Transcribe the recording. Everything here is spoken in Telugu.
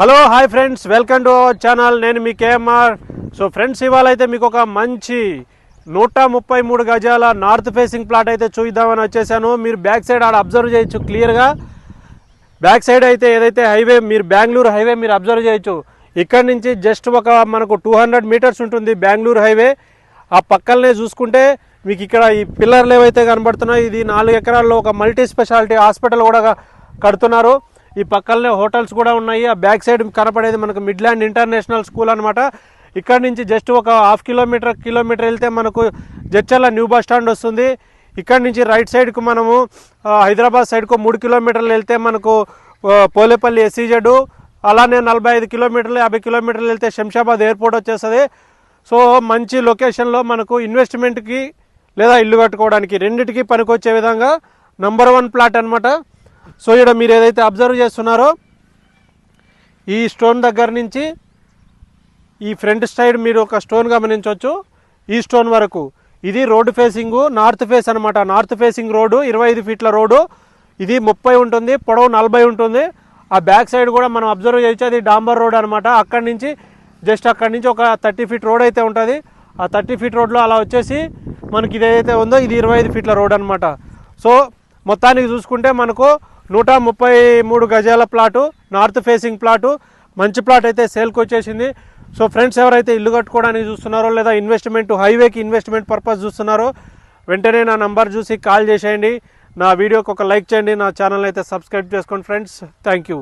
Hello hi friends. Welcome to our channel. నేను మీ కేఎంఆర్. సో ఫ్రెండ్స్ ఇవాళ అయితే మీకు ఒక మంచి నూట ముప్పై మూడు గజాల నార్త్ ఫేసింగ్ ప్లాట్ అయితే చూద్దామని వచ్చేసాను. మీరు బ్యాక్ సైడ్ ఆడ అబ్జర్వ్ చేయొచ్చు క్లియర్గా. బ్యాక్ సైడ్ అయితే ఏదైతే హైవే మీరు బెంగళూరు హైవే మీరు అబ్జర్వ్ చేయొచ్చు. ఇక్కడ నుంచి జస్ట్ ఒక మనకు టూ హండ్రెడ్ మీటర్స్ ఉంటుంది బెంగళూరు హైవే. ఆ పక్కలనే చూసుకుంటే మీకు ఇక్కడ ఈ పిల్లర్లు ఏవైతే కనబడుతున్నాయో ఇది నాలుగు ఎకరాల్లో ఒక మల్టీ స్పెషాలిటీ హాస్పిటల్ కూడా కడుతున్నారు. ఈ పక్కనే హోటల్స్ కూడా ఉన్నాయి. ఆ బ్యాక్ సైడ్ కనపడేది మనకు మిడ్లాండ్ ఇంటర్నేషనల్ స్కూల్ అనమాట ఇక్కడ నుంచి జస్ట్ ఒక హాఫ్ కిలోమీటర్ కిలోమీటర్ వెళ్తే మనకు జడ్చర్ల న్యూ బస్ స్టాండ్ వస్తుంది. ఇక్కడ నుంచి రైట్ సైడ్కు మనము హైదరాబాద్ సైడ్కు మూడు కిలోమీటర్లు వెళ్తే మనకు పోలేపల్లి ఎస్సీజెడ్ అలానే నలభై ఐదు కిలోమీటర్లు యాభై కిలోమీటర్లు వెళ్తే శంషాబాద్ ఎయిర్పోర్ట్ వచ్చేస్తుంది. సో మంచి లొకేషన్లో మనకు ఇన్వెస్ట్మెంట్కి లేదా ఇల్లు కట్టుకోవడానికి రెండిటికి పనికొచ్చే విధంగా నంబర్ వన్ ప్లాట్ అనమాట సో ఇక్కడ మీరు ఏదైతే అబ్జర్వ్ చేస్తున్నారో ఈ స్టోన్ దగ్గర నుంచి ఈ ఫ్రంట్ సైడ్ మీరు ఒక స్టోన్ గమనించవచ్చు. ఈ స్టోన్ వరకు ఇది రోడ్డు ఫేసింగ్ నార్త్ ఫేస్ అనమాట నార్త్ ఫేసింగ్ రోడ్డు ఇరవై ఐదు ఫీట్ల రోడ్డు. ఇది ముప్పై ఉంటుంది పొడవు నలభై ఉంటుంది. ఆ బ్యాక్ సైడ్ కూడా మనం అబ్జర్వ్ చేయొచ్చు అది డాంబర్ రోడ్ అనమాట అక్కడి నుంచి జస్ట్ అక్కడి నుంచి ఒక థర్టీ ఫీట్ రోడ్ అయితే ఉంటుంది. ఆ థర్టీ ఫీట్ రోడ్లో అలా వచ్చేసి మనకి ఇది ఏదైతే ఉందో ఇది ఇరవై ఐదు ఫీట్ల రోడ్ అనమాట సో మొత్తానికి చూసుకుంటే మనకు నూట ముప్పై మూడు గజాల ప్లాటు నార్త్ ఫేసింగ్ ప్లాటు మంచి ప్లాట్ అయితే సేల్కి వచ్చేసింది. సో ఫ్రెండ్స్ ఎవరైతే ఇల్లు కట్టుకోవడానికి చూస్తున్నారో లేదా ఇన్వెస్ట్మెంట్ హైవేకి ఇన్వెస్ట్మెంట్ పర్పస్ చూస్తున్నారో వెంటనే నా నంబర్ చూసి కాల్ చేసేయండి. నా వీడియోకి ఒక లైక్ చేయండి. నా ఛానల్ అయితే సబ్స్క్రైబ్ చేసుకోండి ఫ్రెండ్స్. Thank you